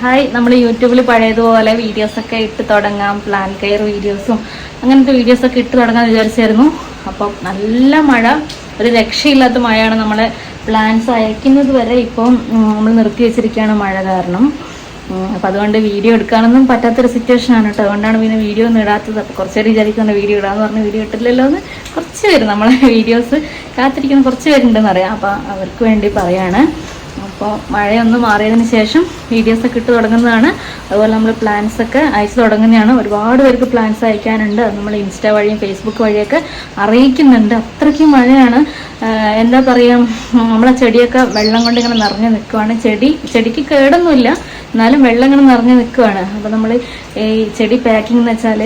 Hi നമ്മൾ യൂട്യൂബിൽ പഴയതുപോലെ വീഡിയോസൊക്കെ ഇട്ട് തുടങ്ങാം പ്ലാൻ കെയർ വീഡിയോസും അങ്ങനത്തെ വീഡിയോസൊക്കെ ഇട്ട് തുടങ്ങാൻ വിചാരിച്ചായിരുന്നു. അപ്പം നല്ല മഴ ഒരു രക്ഷയില്ലാത്ത മഴയാണ് നമ്മളെ പ്ലാൻസ് അയക്കുന്നത് വരെ ഇപ്പം നമ്മൾ നിർത്തി വെച്ചിരിക്കുകയാണ് മഴ കാരണം. അപ്പം അതുകൊണ്ട് വീഡിയോ എടുക്കാനൊന്നും പറ്റാത്തൊരു സിറ്റുവേഷൻ ആണ് കേട്ടോ. അതുകൊണ്ടാണ് പിന്നെ വീഡിയോ ഒന്നും ഇടാത്തത്. അപ്പോൾ കുറച്ച് പേര് വിചാരിക്കുന്നുണ്ട് വീഡിയോ ഇടാന്ന് പറഞ്ഞ് വീഡിയോ ഇട്ടില്ലല്ലോ എന്ന്. കുറച്ച് പേര് നമ്മളെ വീഡിയോസ് കാത്തിരിക്കുന്ന കുറച്ച് പേരുണ്ടെന്ന് അറിയാം. അപ്പോൾ അവർക്ക് വേണ്ടി പറയാണ്. അപ്പോൾ മഴയൊന്ന് മാറിയതിന് ശേഷം വീഡിയോസ് ഒക്കെ ഇട്ട് തുടങ്ങുന്നതാണ്. അതുപോലെ നമ്മൾ പ്ലാൻസ് ഒക്കെ അയച്ചു തുടങ്ങുന്നതാണ്. ഒരുപാട് പേർക്ക് പ്ലാൻസ് അയക്കാനുണ്ട്. നമ്മൾ ഇൻസ്റ്റ വഴിയും ഫേസ്ബുക്ക് വഴിയൊക്കെ അറിയിക്കുന്നുണ്ട്. അത്രയ്ക്കും മഴയാണ്. എന്താ പറയുക നമ്മളെ ചെടിയൊക്കെ വെള്ളം കൊണ്ട് ഇങ്ങനെ നിറഞ്ഞു നിൽക്കുവാണ്. ചെടി ചെടിക്ക് കേടൊന്നുമില്ല. എന്നാലും വെള്ളം ഇങ്ങനെ നിറഞ്ഞു നിൽക്കുവാണ്. അപ്പോൾ നമ്മൾ ഈ ചെടി പാക്കിംഗ് എന്ന് വെച്ചാൽ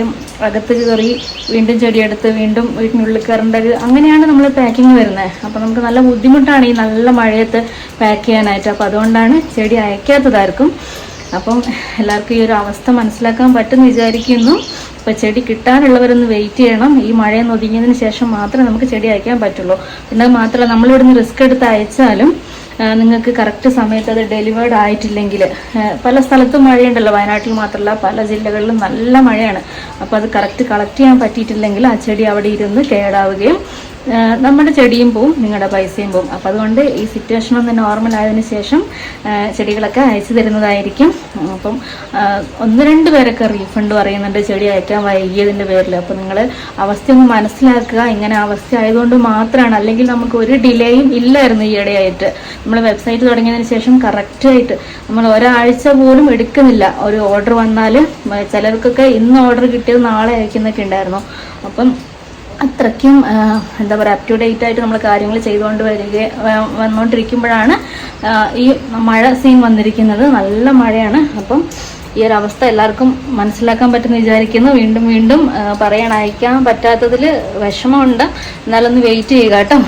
അകത്ത് കയറി വീണ്ടും ചെടിയെടുത്ത് വീണ്ടും വീട്ടിനുള്ളിൽ കയറേണ്ടത് അങ്ങനെയാണ് നമ്മൾ പാക്കിംഗ് വരുന്നത് അപ്പോൾ നമുക്ക് നല്ല ബുദ്ധിമുട്ടാണ് ഈ നല്ല മഴയത്ത് പാക്ക് ചെയ്യാനായിട്ട്. അപ്പോൾ അതുകൊണ്ടാണ് ചെടി അയക്കാത്തതായിരിക്കും. അപ്പം എല്ലാവർക്കും ഈ ഒരു അവസ്ഥ മനസ്സിലാക്കാൻ പറ്റുമെന്ന് വിചാരിക്കുന്നു. അപ്പോൾ ചെടി കിട്ടാനുള്ളവരൊന്ന് വെയിറ്റ് ചെയ്യണം. ഈ മഴയൊന്ന് ഒതുങ്ങിയതിന് ശേഷം മാത്രമേ നമുക്ക് ചെടി അയക്കാൻ പറ്റുള്ളൂ. പിന്നെ മാത്രമല്ല നമ്മളിവിടുന്ന് റിസ്ക് എടുത്ത് അയച്ചാലും നിങ്ങൾക്ക് കറക്റ്റ് സമയത്ത് അത് ഡെലിവേർഡ് ആയിട്ടില്ലെങ്കിൽ പല സ്ഥലത്തും മഴയുണ്ടല്ലോ. വയനാട്ടിൽ മാത്രമല്ല പല ജില്ലകളിലും നല്ല മഴയാണ്. അപ്പോൾ അത് കറക്റ്റ് കളക്ട് ചെയ്യാൻ പറ്റിയിട്ടില്ലെങ്കിൽ ആ ചെടി അവിടെ ഇരുന്ന് കേടാവുകയും നമ്മുടെ ചെടിയും പോവും നിങ്ങളുടെ പൈസയും പോവും. അപ്പം അതുകൊണ്ട് ഈ സിറ്റുവേഷൻ ഒന്ന് നോർമൽ ആയതിനു ശേഷം ചെടികളൊക്കെ അയച്ചു തരുന്നതായിരിക്കും. അപ്പം ഒന്ന് രണ്ട് പേരൊക്കെ റീഫണ്ട് പറയുന്നുണ്ട് ചെടി അയക്കാൻ വൈകിയതിന്റെ പേരിൽ അപ്പം നിങ്ങൾ അവസ്ഥ ഒന്ന് മനസ്സിലാക്കുക. ഇങ്ങനെ അവസ്ഥ ആയതുകൊണ്ട് മാത്രമാണ് അല്ലെങ്കിൽ നമുക്ക് ഒരു ഡിലേയും ഇല്ലായിരുന്നു ഈ ഈയിടെയായിട്ട് നമ്മൾ വെബ്സൈറ്റ് തുടങ്ങിയതിന് ശേഷം കറക്റ്റായിട്ട് നമ്മൾ ഒരാഴ്ച പോലും എടുക്കുന്നില്ല. ഒരു ഓർഡർ വന്നാൽ ചിലർക്കൊക്കെ ഇന്ന് ഓർഡർ കിട്ടിയത് നാളെ അയക്കുന്നൊക്കെ ഉണ്ടായിരുന്നു. അപ്പം അത്രയ്ക്കും എന്താ പറയുക അപ് ടു ഡേറ്റ് ആയിട്ട് നമ്മൾ കാര്യങ്ങൾ ചെയ്തുകൊണ്ട് വരിക വന്നുകൊണ്ടിരിക്കുമ്പോഴാണ് ഈ മഴ സീൻ വന്നിരിക്കുന്നത്. നല്ല മഴയാണ്. അപ്പം ഈ ഒരു അവസ്ഥ എല്ലാവർക്കും മനസ്സിലാക്കാൻ പറ്റുമെന്ന് വിചാരിക്കുന്നു. വീണ്ടും വീണ്ടും പറയാൻ അയക്കാൻ പറ്റാത്തതിൽ വിഷമമുണ്ട്. എന്നാലൊന്ന് വെയിറ്റ് ചെയ്യുക കേട്ടോ.